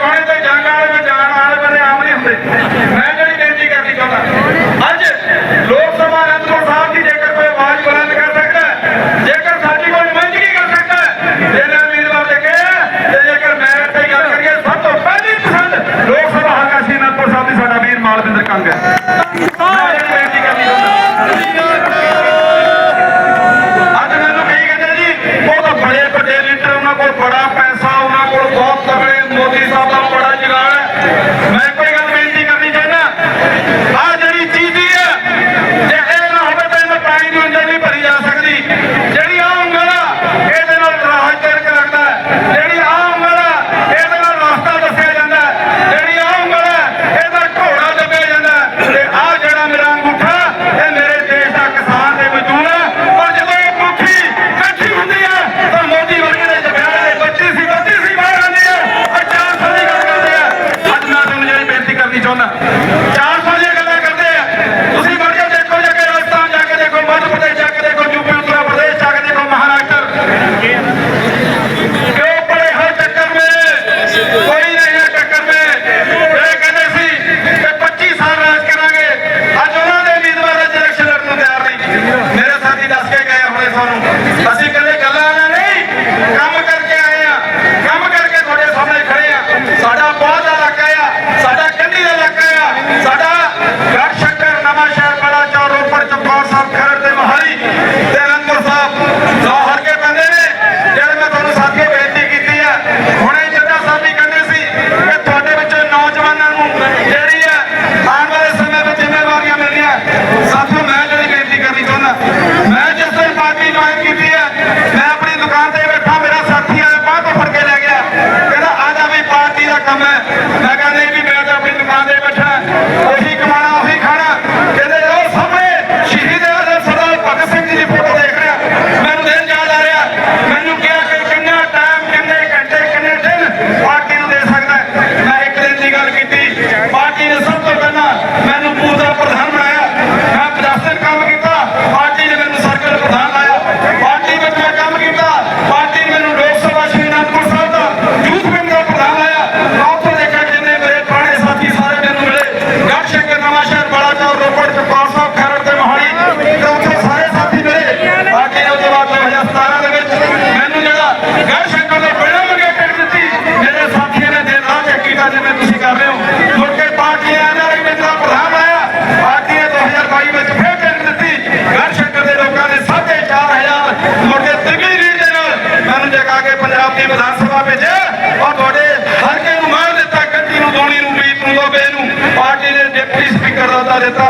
ਕੋਣੇ ਤੇ ਜੰਗ ਵਾਲੇ ਤੇ ਜਾਣ ਵਾਲੇ ਬੰਦੇ ਆਮ ਨਹੀਂ ਹੁੰਦੇ। ਮੈਂ ਜਿਹੜੀ ਬੇਨਤੀ ਕਰਨੀ ਚਾਹੁੰਦਾ, ਅੱਜ ਲੋਕ ਸਭਾ ਅਨੰਦਪੁਰ ਸਾਹਿਬ ਦੀ ਜੇਕਰ ਕੋਈ ਆਵਾਜ਼ ਬੁਲੰਦ ਕਰ ਸਕਦਾ ਜੇਕਰ ਸਾਡੀ ਕੋਈ ਨੁਮਾਇੰਦਗੀ ਕਰ ਸਕਦਾ ਜੇ ਨਾ ਉਮੀਦਵਾਰ ਦੇ ਕੇ ਤੇ ਜੇਕਰ ਮੈਂ ਤੇ ਗੱਲ ਕਰੀਏ, ਸਭ ਤੋਂ ਪਹਿਲੀ ਪਸੰਦ ਲੋਕ ਸਭਾ ਹਲਕਾ ਸੀ ਅਨੰਦਪੁਰ ਸਾਹਿਬ ਦੀ, ਸਾਡਾ ਵੀਰ ਮਾਲਵਿੰਦਰ ਕੰਗ ਹੈ। ਮੈਂ ਸ਼ੰਕਰ ਦਾ ਬੜਾ ਮੰਗਿਆ ਕਰ ਦਿੱਤੀ। ਮੇਰੇ ਸਾਥੀਆਂ ਨੇ ਦੇਰ ਰਾਤ ਕੀੜਾ ਜਿਵੇਂ ਤੁਸੀਂ ਕਰ ਰਹੇ ਹੋ। ਮੁੜ ਕੇ ਪਾਰਟੀਆਂ ਨਾਲ ਹੀ ਮੇਰਾ ਪ੍ਰਧਾਨ ਆਇਆ ਪਾਰਟੀਆਂ 2022 ਵਿੱਚ ਫੇਰ ਕਰ ਦਿੱਤੀ। ਗੜ ਸ਼ੰਕਰ ਦੇ ਲੋਕਾਂ ਨੇ 4500 ਮੁੜ ਕੇ ਤਿੰਨੀ ਰੀੜ ਦੇ ਨਾਲ ਮੈਨੂੰ ਜਗਾ ਕੇ ਪੰਜਾਬ ਦੀ ਵਿਧਾਨ ਸਭਾ ਭੇਜਿਆ ਔਰ ਤੁਹਾਡੇ ਹਲਕੇ ਨੂੰ ਮਾਰ ਦਿੱਤਾ, ਗੱਡੀ ਨੂੰ, ਦੋਣੀ ਨੂੰ ਵੀਰ ਨੂੰ, ਲੋਬੇ ਨੂੰ। ਪਾਰਟੀ ਨੇ ਡਿਪਟੀ ਸਪੀਕਰ ਦਾ ਦਿੱਤਾ।